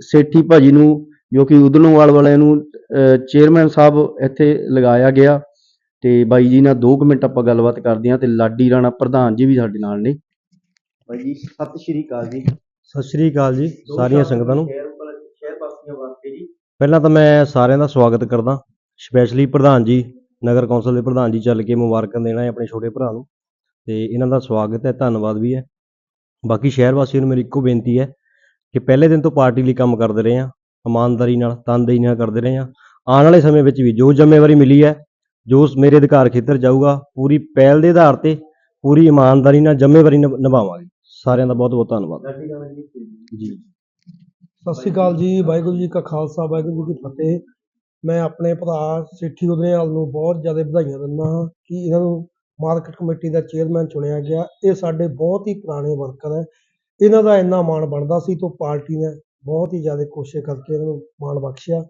ਸੇਠੀ ਭਾਜੀ ਨੂੰ ਜੋ ਕਿ ਉਦਲੋਂਵਾਲ ਵਾਲਿਆਂ ਨੂੰ ਚੇਅਰਮੈਨ ਸਾਹਿਬ ਇੱਥੇ ਲਗਾਇਆ ਗਿਆ। ਤੇ ਬਾਈ ਜੀ ਨਾਲ 2 ਮਿੰਟ ਆਪਾਂ ਗੱਲਬਾਤ ਕਰਦੇ ਹਾਂ ਤੇ ਲਾਡੀ ਰਾਣਾ ਪ੍ਰਧਾਨ ਜੀ ਵੀ ਸਾਡੇ ਨਾਲ ਨੇ। ਬਾਈ ਜੀ ਸਤਿ ਸ਼੍ਰੀ ਅਕਾਲ ਜੀ। ਸਤਿ ਸ਼੍ਰੀ ਅਕਾਲ ਜੀ ਸਾਰੀਆਂ ਸੰਗਤਾਂ ਨੂੰ। ਸ਼ਹਿਰ ਵਾਲਾ- ਸ਼ਹਿਰ ਵਾਸੀਆਂ ਵਾਸਤੇ ਜੀ। ਪਹਿਲਾਂ ਤਾਂ ਮੈਂ ਸਾਰਿਆਂ ਦਾ ਸਵਾਗਤ ਕਰਦਾ। ਸਪੈਸ਼ਲੀ ਪ੍ਰਧਾਨ ਜੀ ਨਗਰ ਕੌਂਸਲ ਦੇ ਪ੍ਰਧਾਨ ਜੀ ਚੱਲ ਕੇ ਮੁਬਾਰਕਾਂ ਦੇਣਾ ਹੈ ਆਪਣੇ ਛੋਟੇ ਭਰਾ ਨੂੰ। ਤੇ ਇਹਨਾਂ ਦਾ ਸਵਾਗਤ ਹੈ ਧੰਨਵਾਦ ਵੀ ਹੈ। ਬਾਕੀ ਸ਼ਹਿਰ ਵਾਸੀਆਂ ਨੂੰ ਮੇਰੀ ਇੱਕੋ ਬੇਨਤੀ ਹੈ ਕਿ ਪਹਿਲੇ ਦਿਨ ਤੋਂ ਪਾਰਟੀ ਲਈ ਕੰਮ ਕਰਦੇ ਰਹੇ ਹਾਂ ਇਮਾਨਦਾਰੀ ਨਾਲ ਤਨਦੇਹੀ ਨਾਲ ਕਰਦੇ ਰਹੇ ਹਾਂ। ਆਉਣ ਵਾਲੇ ਸਮੇਂ ਵਿੱਚ ਵੀ ਜੋ ਜ਼ਿੰਮੇਵਾਰੀ ਮਿਲੀ ਹੈ ਜੋ ਉਸ ਮੇਰੇ ਅਧਿਕਾਰ ਖੇਤਰ ਜਾਊਗਾ ਪੂਰੀ ਪਹਿਲ ਦੇ ਆਧਾਰ ਤੇ ਪੂਰੀ ਇਮਾਨਦਾਰੀ ਨਾਲ ਜ਼ਿੰਮੇਵਾਰੀ ਨਿਭ- ਨਿਭਾਵਾਂਗੇ। ਸਾਰਿਆਂ ਦਾ ਬਹੁਤ ਬਹੁਤ ਧੰਨਵਾਦ। ਜੀ। ਸਤਿ ਸ਼੍ਰੀ ਅਕਾਲ ਜੀ ਵਾਹਿਗੁਰੂ ਜੀ ਕਾ ਖਾਲਸਾ ਵਾਹਿਗੁਰੂ ਜੀ ਕੀ ਫਤਿਹ। ਮੈਂ ਆਪਣੇ ਭਰਾ ਸੇਠੀ ਉਦਰੇਵਾਲ ਨੂੰ ਬਹੁਤ ਜ਼ਿਆਦਾ ਵਧਾਈਆਂ ਦਿੰਦਾ ਹਾਂ ਕਿ ਇਹਨਾਂ ਨੂੰ ਮਾਰਕੀਟ ਕਮੇਟੀ ਦਾ ਚੇਅਰਮੈਨ ਚੁਣਿਆ ਗਿਆ। ਇਹ ਸਾਡੇ ਬਹੁਤ ਹੀ ਪੁਰਾਣੇ ਵਰਕਰ ਹੈ। ਇਹਨਾਂ ਦਾ ਇੰਨਾ ਮਾਣ ਬਣਦਾ ਸੀ, ਤੋਂ ਪਾਰਟੀ ਨੇ ਬਹੁਤ ਹੀ ਜ਼ਿਆਦਾ ਕੋਸ਼ਿਸ਼ ਕਰਕੇ ਇਹਨਾਂ ਨੂੰ ਮਾਣ ਬਖਸ਼ਿਆ।